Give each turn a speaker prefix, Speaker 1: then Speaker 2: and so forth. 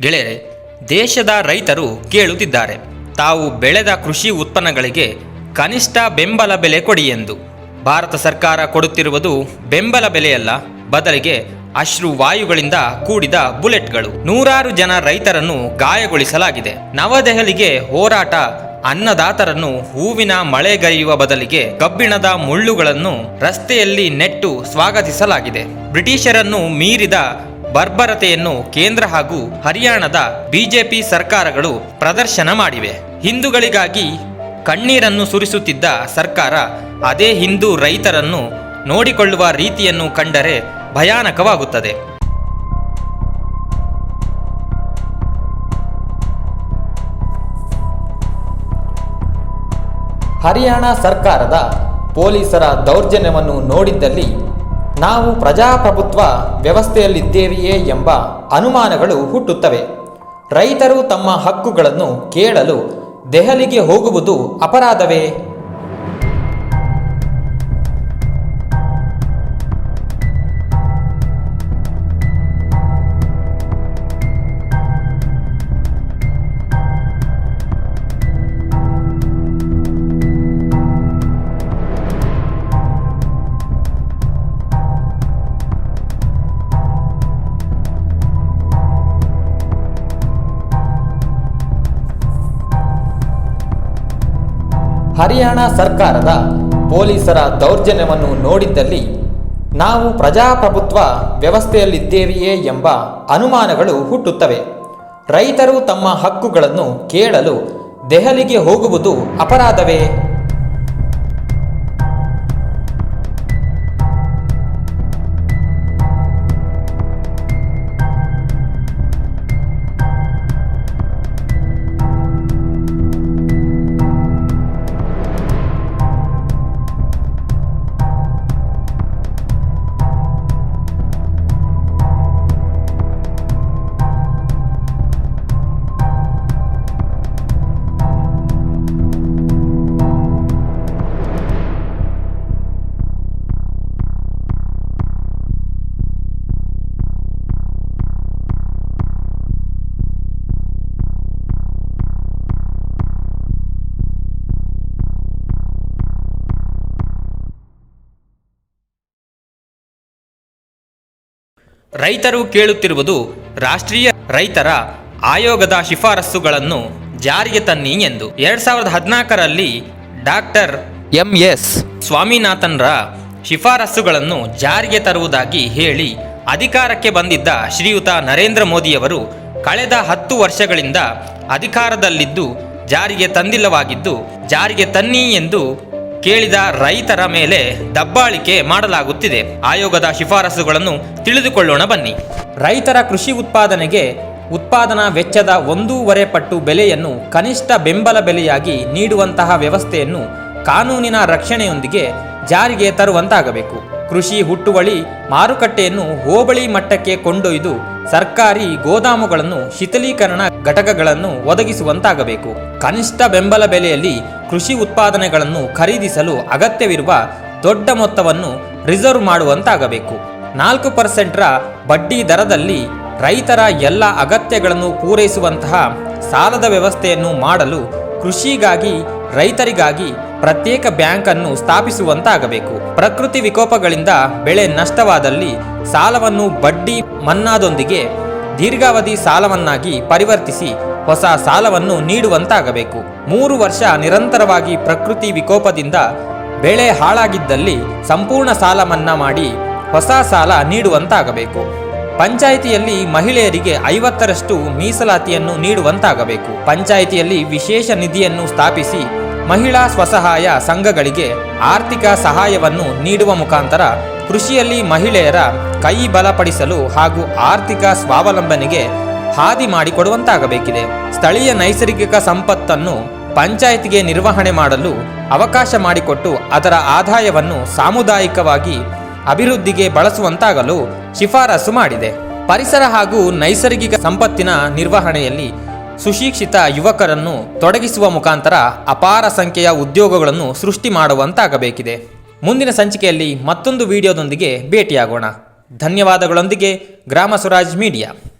Speaker 1: ಗೆಳೆಯರೆ, ದೇಶದ ರೈತರು ಕೇಳುತ್ತಿದ್ದಾರೆ. ತಾವು ಬೆಳೆದ ಕೃಷಿ ಉತ್ಪನ್ನಗಳಿಗೆ ಕನಿಷ್ಠ ಬೆಂಬಲ ಬೆಲೆ ಕೊಡಿ ಎಂದು. ಭಾರತ ಸರ್ಕಾರ ಕೊಡುತ್ತಿರುವುದು ಬೆಂಬಲ ಬೆಲೆಯಲ್ಲ, ಬದಲಿಗೆ ಅಶ್ರು ವಾಯುಗಳಿಂದ ಕೂಡಿದ ಬುಲೆಟ್ಗಳು. ನೂರಾರು ಜನ ರೈತರನ್ನು ಗಾಯಗೊಳಿಸಲಾಗಿದೆ. ನವದೆಹಲಿಗೆ ಹೋರಾಟ, ಅನ್ನದಾತರನ್ನು ಹೂವಿನ ಮಳೆಗರೆಯುವ ಬದಲಿಗೆ ಕಬ್ಬಿಣದ ಮುಳ್ಳುಗಳನ್ನು ರಸ್ತೆಯಲ್ಲಿ ನೆಟ್ಟು ಸ್ವಾಗತಿಸಲಾಗಿದೆ. ಬ್ರಿಟಿಷರನ್ನು ಮೀರಿದ ಬರ್ಬರತೆಯನ್ನು ಕೇಂದ್ರ ಹಾಗೂ ಹರಿಯಾಣದ ಬಿಜೆಪಿ ಸರ್ಕಾರಗಳು ಪ್ರದರ್ಶನ ಮಾಡಿವೆ. ಹಿಂದೂಗಳಿಗಾಗಿ ಕಣ್ಣೀರನ್ನು ಸುರಿಸುತ್ತಿದ್ದ ಸರ್ಕಾರ ಅದೇ ಹಿಂದೂ ರೈತರನ್ನು ನೋಡಿಕೊಳ್ಳುವ ರೀತಿಯನ್ನು ಕಂಡರೆ ಭಯಾನಕವಾಗುತ್ತದೆ. ಹರಿಯಾಣ ಸರ್ಕಾರದ ಪೊಲೀಸರ ದೌರ್ಜನ್ಯವನ್ನು ನೋಡಿದ್ದಲ್ಲಿ ನಾವು ಪ್ರಜಾಪ್ರಭುತ್ವ ವ್ಯವಸ್ಥೆಯಲ್ಲಿದ್ದೇವೆಯೇ ಎಂಬ ಅನುಮಾನಗಳು ಹುಟ್ಟುತ್ತವೆ. ರೈತರು ತಮ್ಮ ಹಕ್ಕುಗಳನ್ನು ಕೇಳಲು ದೆಹಲಿಗೆ ಹೋಗುವುದು ಅಪರಾಧವೇ? ಹರಿಯಾಣ ಸರ್ಕಾರದ ಪೊಲೀಸರ ದೌರ್ಜನ್ಯವನ್ನು ನೋಡಿದ್ದಲ್ಲಿ ನಾವು ಪ್ರಜಾಪ್ರಭುತ್ವ ವ್ಯವಸ್ಥೆಯಲ್ಲಿದ್ದೇವೆಯೇ ಎಂಬ ಅನುಮಾನಗಳು ಹುಟ್ಟುತ್ತವೆ. ರೈತರು ತಮ್ಮ ಹಕ್ಕುಗಳನ್ನು ಕೇಳಲು ದೆಹಲಿಗೆ ಹೋಗುವುದು ಅಪರಾಧವೇ? ರೈತರು ಕೇಳುತ್ತಿರುವುದು ರಾಷ್ಟ್ರೀಯ ರೈತರ ಆಯೋಗದ ಶಿಫಾರಸ್ಸುಗಳನ್ನು ಜಾರಿಗೆ ತನ್ನಿ ಎಂದು. ಎರಡ್ ಸಾವಿರದ ಹದಿನಾಲ್ಕರಲ್ಲಿ ಡಾಕ್ಟರ್ ಎಂ ಎಸ್ ಸ್ವಾಮಿನಾಥನ್ರ ಶಿಫಾರಸ್ಸುಗಳನ್ನು ಜಾರಿಗೆ ತರುವುದಾಗಿ ಹೇಳಿ ಅಧಿಕಾರಕ್ಕೆ ಬಂದಿದ್ದ ಶ್ರೀಯುತ ನರೇಂದ್ರ ಮೋದಿಯವರು ಕಳೆದ ಹತ್ತು ವರ್ಷಗಳಿಂದ ಅಧಿಕಾರದಲ್ಲಿದ್ದು ಜಾರಿಗೆ ತಂದಿಲ್ಲವಾಗಿದ್ದು ಜಾರಿಗೆ ತನ್ನಿ ಎಂದು ಕೇಳಿದ ರೈತರ ಮೇಲೆ ದಬ್ಬಾಳಿಕೆ ಮಾಡಲಾಗುತ್ತಿದೆ. ಆಯೋಗದ ಶಿಫಾರಸುಗಳನ್ನು ತಿಳಿದುಕೊಳ್ಳೋಣ ಬನ್ನಿ. ರೈತರ ಕೃಷಿ ಉತ್ಪಾದನೆಗೆ ಉತ್ಪಾದನಾ ವೆಚ್ಚದ ಒಂದೂವರೆ ಪಟ್ಟು ಬೆಲೆಯನ್ನು ಕನಿಷ್ಠ ಬೆಂಬಲ ಬೆಲೆಯಾಗಿ ನೀಡುವಂತಹ ವ್ಯವಸ್ಥೆಯನ್ನು ಕಾನೂನಿನ ರಕ್ಷಣೆಯೊಂದಿಗೆ ಜಾರಿಗೆ ತರುವಂತಾಗಬೇಕು. ಕೃಷಿ ಹುಟ್ಟುವಳಿ ಮಾರುಕಟ್ಟೆಯನ್ನು ಹೋಬಳಿ ಮಟ್ಟಕ್ಕೆ ಕೊಂಡೊಯ್ದು ಸರ್ಕಾರಿ ಗೋದಾಮುಗಳನ್ನು ಶಿಥಿಲೀಕರಣ ಘಟಕಗಳನ್ನು ಒದಗಿಸುವಂತಾಗಬೇಕು. ಕನಿಷ್ಠ ಬೆಂಬಲ ಬೆಲೆಯಲ್ಲಿ ಕೃಷಿ ಉತ್ಪಾದನೆಗಳನ್ನು ಖರೀದಿಸಲು ಅಗತ್ಯವಿರುವ ದೊಡ್ಡ ಮೊತ್ತವನ್ನು ರಿಸರ್ವ್ ಮಾಡುವಂತಾಗಬೇಕು. ನಾಲ್ಕು ಪರ್ಸೆಂಟ್ರ ಬಡ್ಡಿ ದರದಲ್ಲಿ ರೈತರ ಎಲ್ಲ ಅಗತ್ಯಗಳನ್ನು ಪೂರೈಸುವಂತಹ ಸಾಲದ ವ್ಯವಸ್ಥೆಯನ್ನು ಮಾಡಲು ಕೃಷಿಗಾಗಿ, ರೈತರಿಗಾಗಿ ಪ್ರತ್ಯೇಕ ಬ್ಯಾಂಕ್ ಅನ್ನು ಸ್ಥಾಪಿಸುವಂತಾಗಬೇಕು. ಪ್ರಕೃತಿ ವಿಕೋಪಗಳಿಂದ ಬೆಳೆ ನಷ್ಟವಾದಲ್ಲಿ ಸಾಲವನ್ನು ಬಡ್ಡಿ ಮನ್ನಾದೊಂದಿಗೆ ದೀರ್ಘಾವಧಿ ಸಾಲವನ್ನಾಗಿ ಪರಿವರ್ತಿಸಿ ಹೊಸ ಸಾಲವನ್ನು ನೀಡುವಂತಾಗಬೇಕು. ಮೂರು ವರ್ಷ ನಿರಂತರವಾಗಿ ಪ್ರಕೃತಿ ವಿಕೋಪದಿಂದ ಬೆಳೆ ಹಾಳಾಗಿದ್ದಲ್ಲಿ ಸಂಪೂರ್ಣ ಸಾಲ ಮನ್ನಾ ಮಾಡಿ ಹೊಸ ಸಾಲ ನೀಡುವಂತಾಗಬೇಕು. ಪಂಚಾಯಿತಿಯಲ್ಲಿ ಮಹಿಳೆಯರಿಗೆ ಐವತ್ತರಷ್ಟು ಮೀಸಲಾತಿಯನ್ನು ನೀಡುವಂತಾಗಬೇಕು. ಪಂಚಾಯಿತಿಯಲ್ಲಿ ವಿಶೇಷ ನಿಧಿಯನ್ನು ಸ್ಥಾಪಿಸಿ ಮಹಿಳಾ ಸ್ವಸಹಾಯ ಸಂಘಗಳಿಗೆ ಆರ್ಥಿಕ ಸಹಾಯವನ್ನು ನೀಡುವ ಮುಖಾಂತರ ಕೃಷಿಯಲ್ಲಿ ಮಹಿಳೆಯರ ಕೈ ಬಲಪಡಿಸಲು ಹಾಗೂ ಆರ್ಥಿಕ ಸ್ವಾವಲಂಬನೆಗೆ ಹಾದಿ ಮಾಡಿಕೊಡುವಂತಾಗಬೇಕಿದೆ. ಸ್ಥಳೀಯ ನೈಸರ್ಗಿಕ ಸಂಪತ್ತನ್ನು ಪಂಚಾಯತ್ಗೆ ನಿರ್ವಹಣೆ ಮಾಡಲು ಅವಕಾಶ ಮಾಡಿಕೊಟ್ಟು ಅದರ ಆದಾಯವನ್ನು ಸಾಮುದಾಯಿಕವಾಗಿ ಅಭಿವೃದ್ಧಿಗೆ ಬಳಸುವಂತಾಗಲು ಶಿಫಾರಸು ಮಾಡಿದೆ. ಪರಿಸರ ಹಾಗೂ ನೈಸರ್ಗಿಕ ಸಂಪತ್ತಿನ ನಿರ್ವಹಣೆಯಲ್ಲಿ ಸುಶಿಕ್ಷಿತ ಯುವಕರನ್ನು ತೊಡಗಿಸುವ ಮುಖಾಂತರ ಅಪಾರ ಸಂಖ್ಯೆಯ ಉದ್ಯೋಗಗಳನ್ನು ಸೃಷ್ಟಿ ಮಾಡುವಂತಾಗಬೇಕಿದೆ. ಮುಂದಿನ ಸಂಚಿಕೆಯಲ್ಲಿ ಮತ್ತೊಂದು ವಿಡಿಯೋದೊಂದಿಗೆ ಭೇಟಿಯಾಗೋಣ. ಧನ್ಯವಾದಗಳೊಂದಿಗೆ ಗ್ರಾಮ ಸ್ವರಾಜ್ ಮೀಡಿಯಾ.